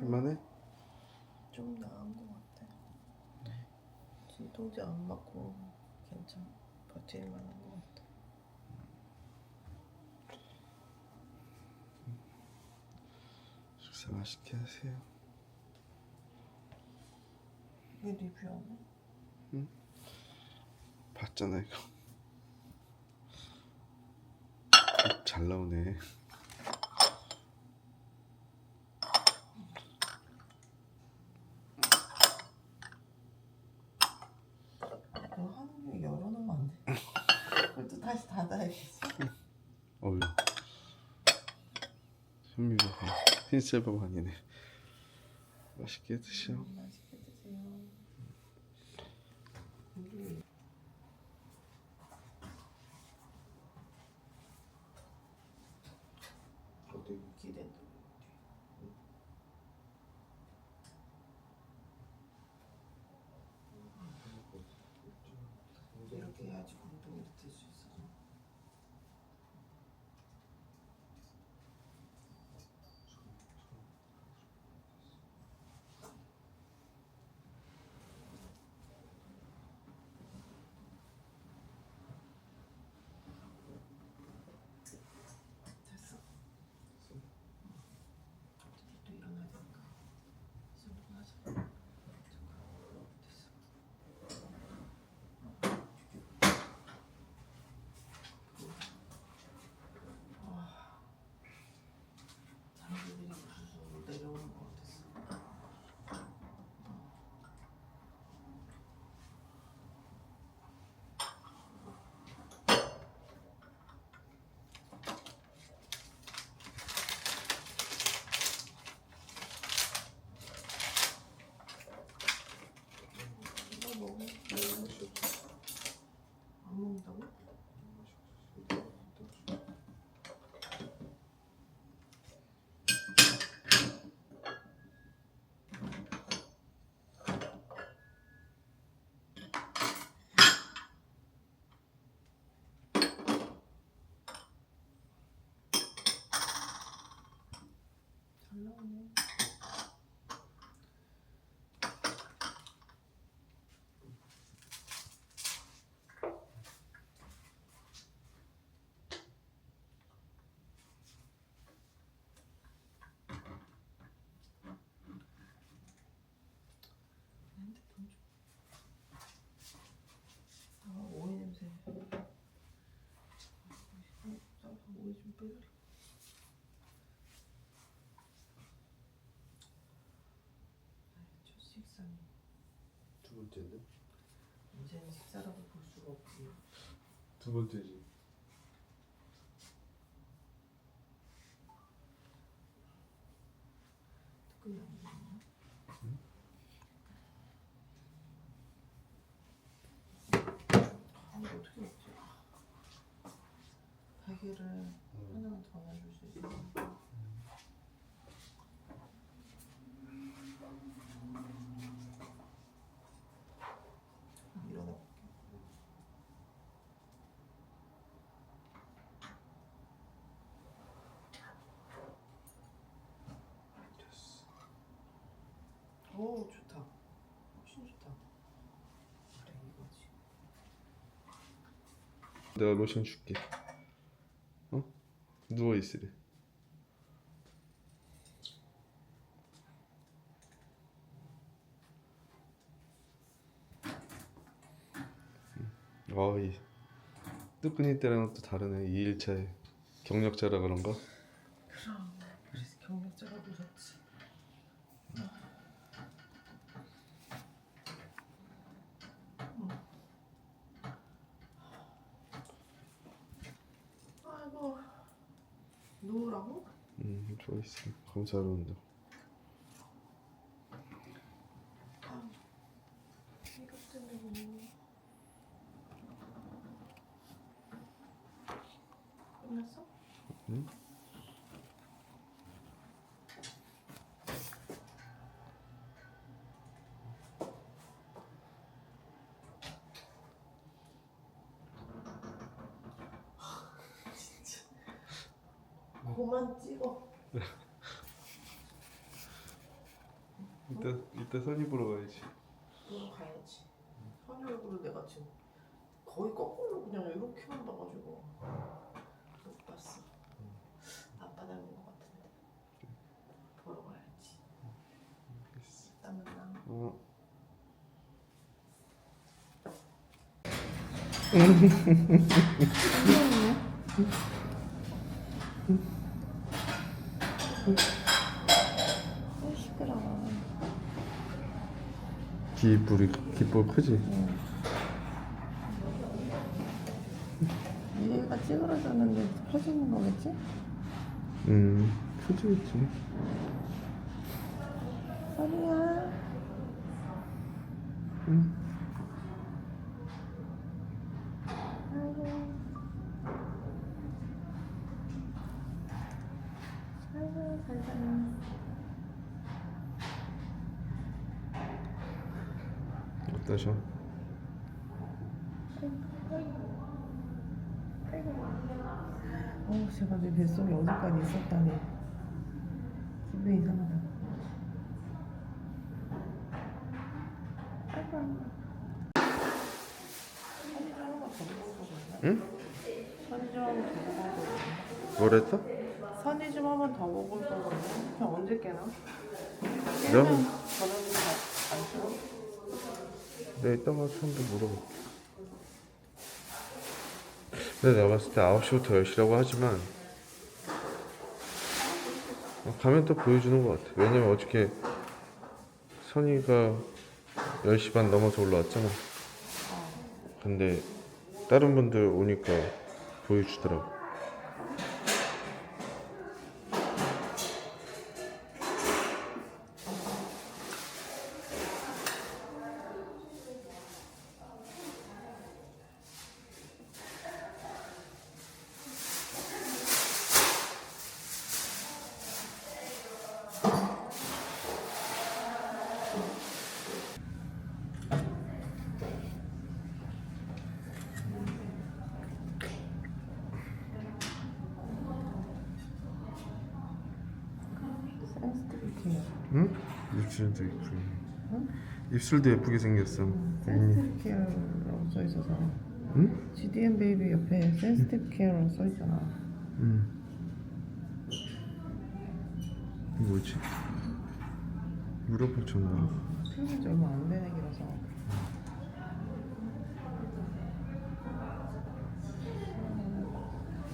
할만해? 좀 나은 것 같아. 진통제 안 맞고 괜찮아. 버틸 만한 것 같아. 식사 맛있게 하세요. 왜 리뷰 안 해? 봤잖아 이거. 잘 나오네. 이거 하는 게 열어놓으면 안 돼. 그것도 닫아야겠어. 어휴. 현미가 흰셀밥 아니네. 맛있게 드셔. 맛있게 드세요. 여기 어디? 기대도 이렇게 해야지 공동이 될 수 있어. 됐어. 또 일어나야 되니까. 손좀 하자. 잠깐. 됐어. 장기들이 부수로 내려오는 것 같았어. 이거 먹어. 안 먹는다고? 잘 나오네. 아, 오이 냄새. 아. 식사는 두 번째인데? 이제는 식사라고 볼 수가 없지. 두 번째지. 아, 어떻게 먹지? 베개를 하나만 더 놔줄 수 있어. 일어나 볼게. 됐어. 오 좋다. 훨씬 좋다. 그래 이거지. 내가 로션 줄게. 어? 누워 있으래. 어, 이 뜨끈이 때랑은 또 다르네. 2일차에 경력자라 그런가? 그럼 그래서 경력자가 무섭지. 아이고 누우라고? 음, 좋아 있어. 검사하러 온다. 이것 때문에 뭐. 끝났어? 응? 그만 찍어. 이따 이따 보러 가야지. 그럼 가야지. 선이 얼굴을 내가 지금 거의 거꾸로 그냥 이렇게 만나가지고 못 봤어. 아빠 닮은 것 같은데. 보러 가야지. 이따 만나. 어. 어, 시끄러워. 깃불이 깃불 크지? 얘가 찌그러졌는데 퍼지는 거겠지? 음 크지겠지. 선이야. 응. 아이고, 잘 자네. 어떠셔? 어, 제가 내 뱃속에 어디까지 있었다니. 기분 이상하다. 응? 뭐랬어? 선이 좀 한번 더 보고 거거든요. 그냥 언제 깨나? 깨면 저녁에 안 쉬어? 내가 이따가 한번 물어볼게. 근데 내가 봤을 때 9시부터 10시라고 하지만 어, 가면 또 보여주는 것 같아. 왜냐면 어저께 선이가 10시 반 넘어서 올라왔잖아. 근데 다른 분들 오니까 보여주더라고. 응? 입술도 예쁘게. 입술도 예쁘게 생겼어. 응? 센스티브 케어라고 써 있어서. 응? GDM 베이비 옆에 센스티브 케어라고 써 있잖아. 응. 뭐지? 물어볼 전화. 필요한 지 얼마 안 되는 기라서.